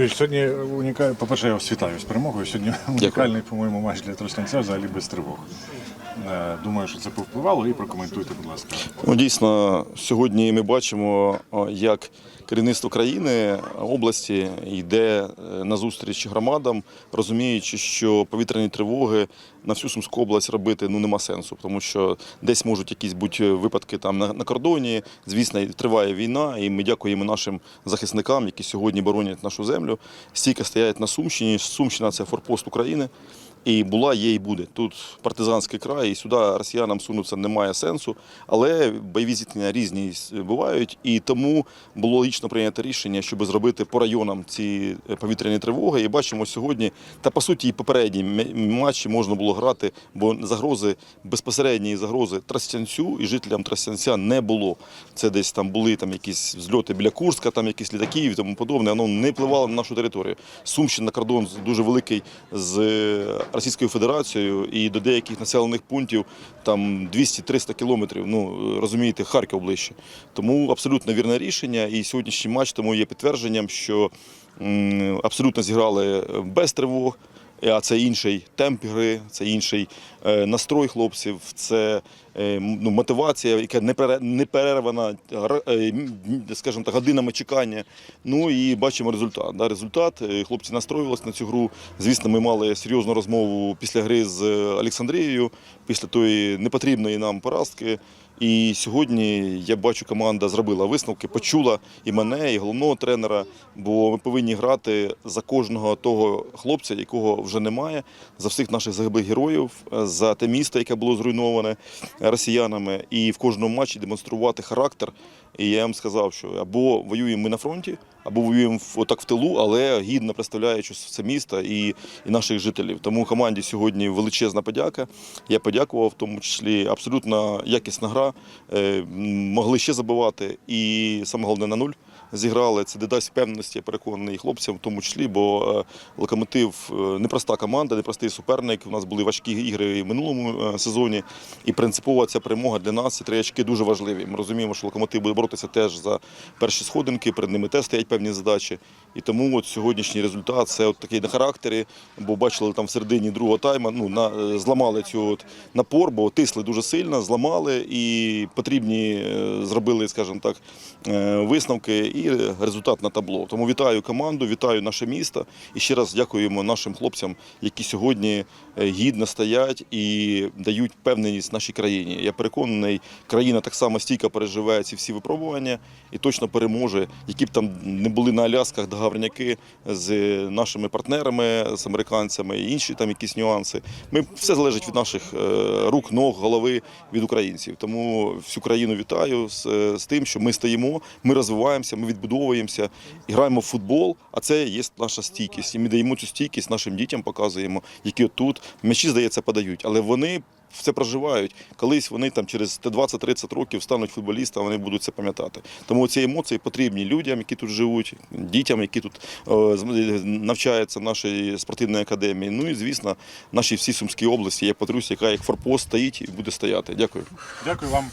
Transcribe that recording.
Юрій, Сьогодні унікальний, по-перше, я вас вітаю з перемогою. Сьогодні унікальний, по-моєму, матч для Тростянця взагалі без тривог. Е, Думаю, що це повпливало і прокоментуйте, будь ласка. Ну, дійсно, сьогодні ми бачимо, як керівництво країни, області йде е, на зустріч громадам, розуміючи, що повітряні тривоги на всю Сумську область робити ну нема сенсу, тому що десь можуть якісь бути випадки там на, кордоні. Звісно, триває війна, і ми дякуємо нашим захисникам, які сьогодні боронять нашу землю. Стійко стоять на Сумщині. Сумщина це форпост України. І була, є і буде. Тут партизанський край, і сюди росіянам сунутися немає сенсу. Але бойові зіткнення різні бувають, і тому було логічно прийнято рішення, щоб зробити по районам ці повітряні тривоги. І бачимо сьогодні, та по суті, і попередні матчі можна було грати, бо загрози безпосередньої загрози Тростянцю і жителям Тростянця не було. Це десь там були там якісь зльоти біля Курська, там якісь літаки і тому подобне. Воно не впливало на нашу територію. Сумщина кордон дуже великий з Російською Федерацією і до деяких населених пунктів там 200-300 кілометрів. Ну розумієте, Харків ближче. Тому абсолютно вірне рішення. І сьогоднішній матч тому є підтвердженням, що абсолютно зіграли без тривог. А це інший темп гри, це інший е, настрой хлопців, це е, ну, мотивація, яка не пере- перервана, е, скажімо так, годинами чекання. Ну і бачимо результат. Да, результат. Хлопці настроювалися на цю гру. Звісно, ми мали серйозну розмову після гри з Олександрією, після тої непотрібної нам поразки. І сьогодні я бачу, команда зробила висновки, почула і мене, і головного тренера. Бо ми повинні грати за кожного того хлопця, якого вже немає, за всіх наших загиблих героїв, за те місто, яке було зруйноване росіянами, і в кожному матчі демонструвати характер. І я їм сказав, що або воюємо ми на фронті, або воюємо отак в тилу, але гідно представляючи це місто і, і наших жителів. Тому команді сьогодні величезна подяка. Я подякував, в тому числі абсолютно якісна гра. Е, Могли ще забивати, і саме головне на нуль зіграли. Це додасть впевненості, я переконаний хлопцям, в тому числі, бо е, локомотив непроста команда, непростий суперник. У нас були важкі ігри і в минулому е, сезоні. І принципова ця перемога для нас ці три очки дуже важливі. Ми розуміємо, що локомотив буде боротися теж за перші сходинки. Перед ними теж стоять певні задачі. І тому от сьогоднішній результат це от такий на характері. Бо бачили там в середині другого тайма. Ну на е, зламали цю от напор, бо тисли дуже сильно, зламали і потрібні зробили, скажімо так, висновки і результат на табло. Тому вітаю команду, вітаю наше місто і ще раз дякуємо нашим хлопцям, які сьогодні е, гідно стоять і дають впевненість нашій країні. Я переконаний, країна так само стійко переживає ці всі випробування і точно переможе, які б там не були на Алясках договорняки з нашими партнерами, з американцями і інші там якісь нюанси. Ми все залежить від наших е, рук, ног, голови від українців. Тому всю країну вітаю з, е, з тим, що ми стоїмо, ми розвиваємося, ми відбудовуємося і граємо в футбол. А це є наша стійкість. І ми даємо цю стійкість нашим дітям, показуємо, які тут м'ячі, здається, подають, але вони. Це проживають. Колись вони там через 20-30 років стануть футболістами, вони будуть це пам'ятати. Тому ці емоції потрібні людям, які тут живуть, дітям, які тут е, з- навчаються в нашій спортивній академії. Ну і звісно, нашій всій Сумській області. Я повторюсь, яка як форпост стоїть і буде стояти. Дякую. Дякую вам.